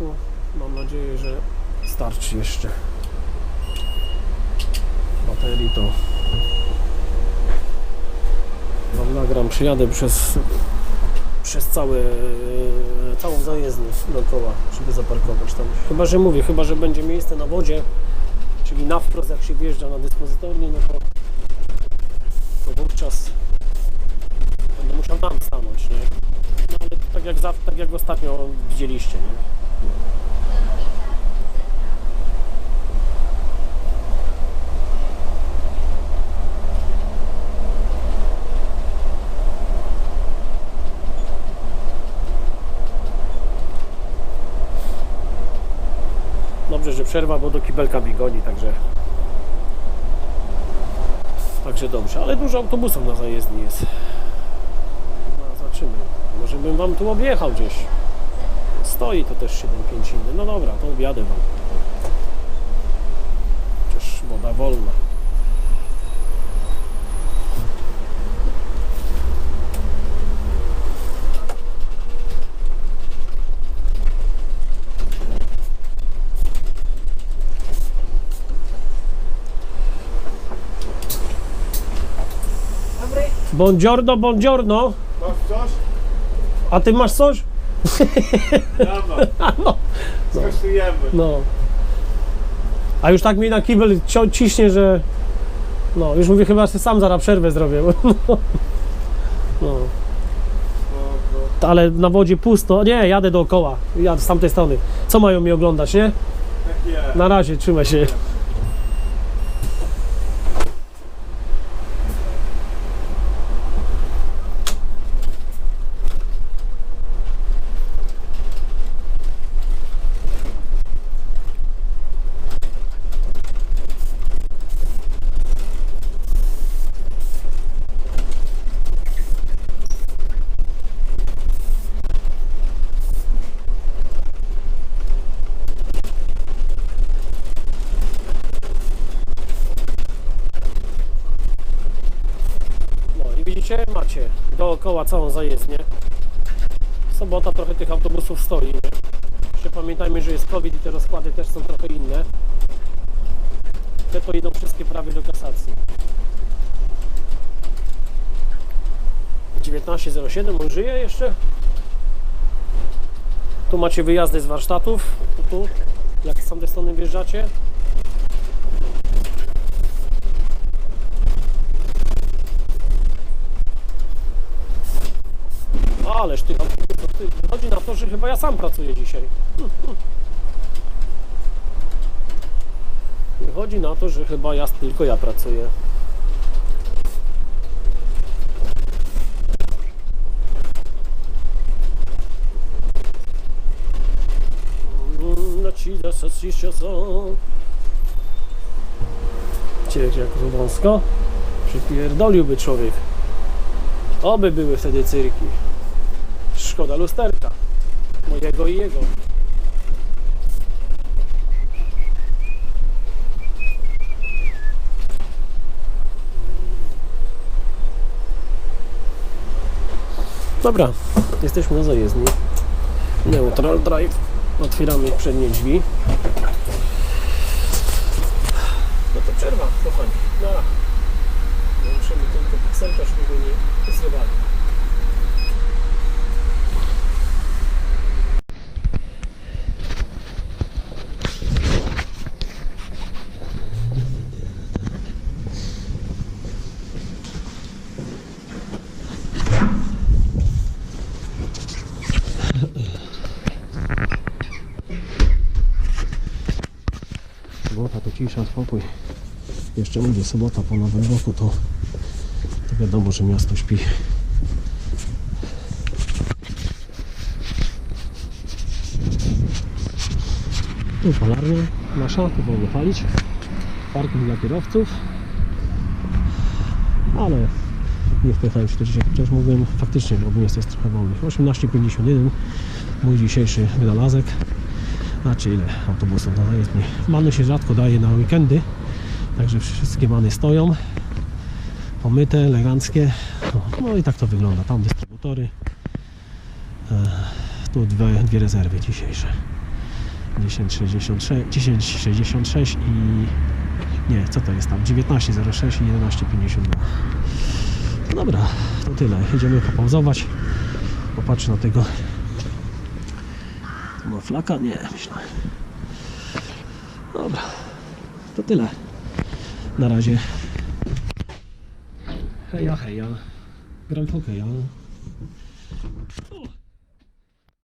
roku. Mam nadzieję, że starczy jeszcze baterii to wam nagram, przyjadę przez przez całe, całą zajezdnię dookoła, żeby zaparkować tam. Chyba, że mówię, chyba, że będzie miejsce na wodzie, czyli na wprost jak się wjeżdża na dyspozytornię, no to, to wówczas będę musiał tam stanąć, nie? No ale tak jak, tak jak ostatnio widzieliście, nie? Dobrze, że przerwa, bo do kibelka bigoni, także także dobrze, ale dużo autobusów na zajezdni jest. No, zobaczymy. Może bym wam tu objechał gdzieś. Stoi to też 7,5 inny. No dobra, to objadę wam. Chociaż woda wolna. Buongiorno, buongiorno. Masz coś? A ty masz coś? A no, no. A już tak mi na kibel cio- ciśnie, że... No, już mówię, chyba sobie sam zaraz przerwę zrobię. bo- No. no. Ale na wodzie pusto. Nie, jadę dookoła. Jadę z tamtej strony. Co mają mi oglądać, nie? Tak jest. Na razie, trzymaj się. Widzicie, macie dookoła całą zajezdnię. Sobota trochę tych autobusów stoi, nie? Jeszcze pamiętajmy, że jest COVID i te rozkłady też są trochę inne. Te to idą wszystkie prawie do kasacji. 19.07, on żyje jeszcze? Tu macie wyjazdy z warsztatów, tu jak z tamtej strony wjeżdżacie. Ależ tych autobusów, ty, wychodzi na to, że chyba ja sam pracuję dzisiaj. Wychodzi na to, że chyba ja tylko ja pracuję. Ciecie jak tu wąsko? Przypierdoliłby człowiek. Oby były wtedy cyrki. Szkoda lusterka. Mojego i jego. Dobra, jesteśmy na zajezdni. Neutral Drive. Otwieramy przednie drzwi. No to przerwa, kochani. Nara. Musimy tylko pikselka, żeby nie zrywali. Sobota to cisza, spokój. Jeszcze mówię, sobota po nowym roku to, to wiadomo, że miasto śpi. Tu palarnia nasza, tu wolno palić. Parking dla kierowców. Ale nie wpychałem się to dzisiaj, chociaż mówiłem faktycznie, bo jest, jest trochę wolny. 18,51 mój dzisiejszy wynalazek. Znaczy ile autobusów na zajezdni. Many się rzadko daje na weekendy, także wszystkie many stoją. Pomyte, eleganckie. No, no i tak to wygląda. Tam dystrybutory. E, tu dwie, dwie rezerwy dzisiejsze. 1066, 1066 i nie, co to jest tam? 1906 i 1152. No dobra, to tyle. Jedziemy popauzować. Popatrz na tego. Flaka? Nie, myślę. Dobra, to tyle. Na razie. Heja, heja. Gram hokeja.